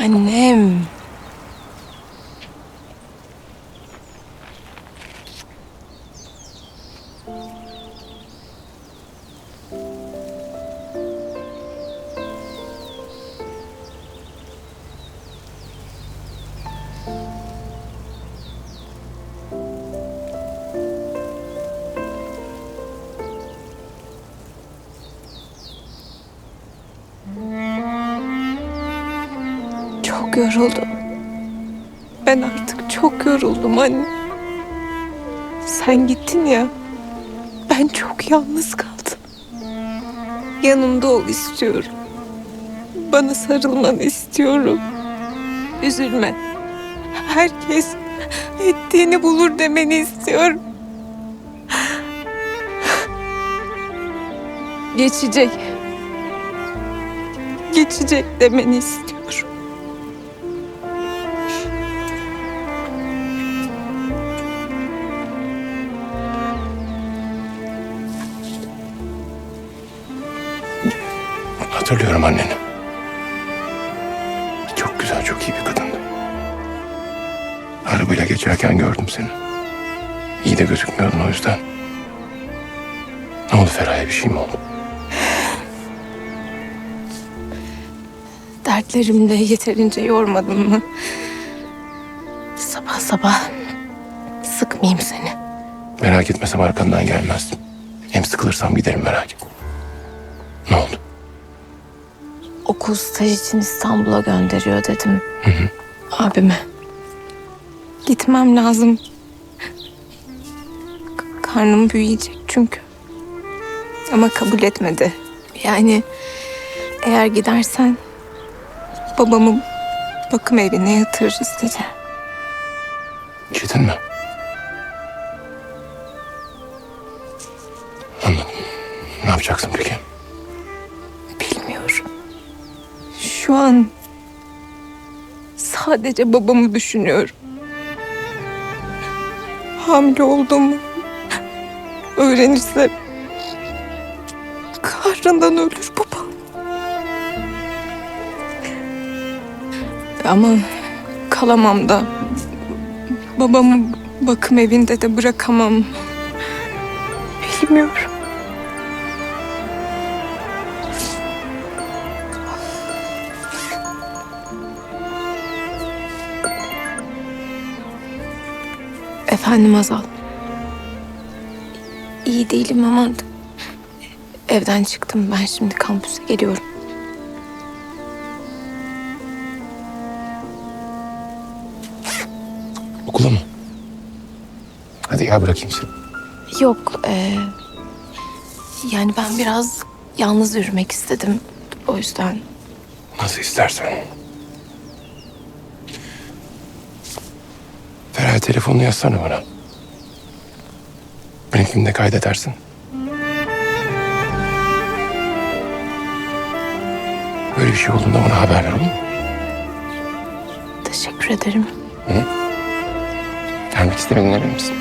Annem. Çok yoruldum. Ben artık çok yoruldum anne. Sen gittin ya. Ben çok yalnız kaldım. Yanımda ol istiyorum. Bana sarılmanı istiyorum. Üzülme. Herkes ettiğini bulur demeni istiyorum. Geçecek. Geçecek demeni istiyorum. Hatırlıyorum anneni. Çok güzel, çok iyi bir kadındı. Arabayla geçerken gördüm seni. İyi de gözükmüyordun o yüzden. Ne oldu Feraye bir şey mi oldu? Dertlerimle yeterince yormadın mı? Sabah sabah sıkmayayım seni. Merak etmesem arkandan gelmezdim. Hem sıkılırsam giderim merak etme. Ne oldu? Okul staj için İstanbul'a gönderiyor dedim. Abime. Gitmem lazım. Karnım büyüyecek çünkü. Ama kabul etmedi. Yani eğer gidersen babamı bakım evine yatırırız dedi. Gidin mi? Anladım. Ne yapacaksın peki? Şu an sadece babamı düşünüyorum. Hamile olduğumu öğrenirse kahrından ölür babam. Ama kalamam da babamı bakım evinde de bırakamam. Bilmiyorum. Efendim Azal. İyi değilim ama evden çıktım. Ben şimdi kampüse geliyorum. Okula mı? Hadi gel bırakayım seni. Yok, e, yani ben biraz yalnız yürümek istedim. O yüzden Nasıl istersen. Feraye telefonunu yazsana bana. Benimkini de kaydedersin. Böyle bir şey olduğunda bana haber ver olur mu? teşekkür ederim. Gelmek istemedin misin?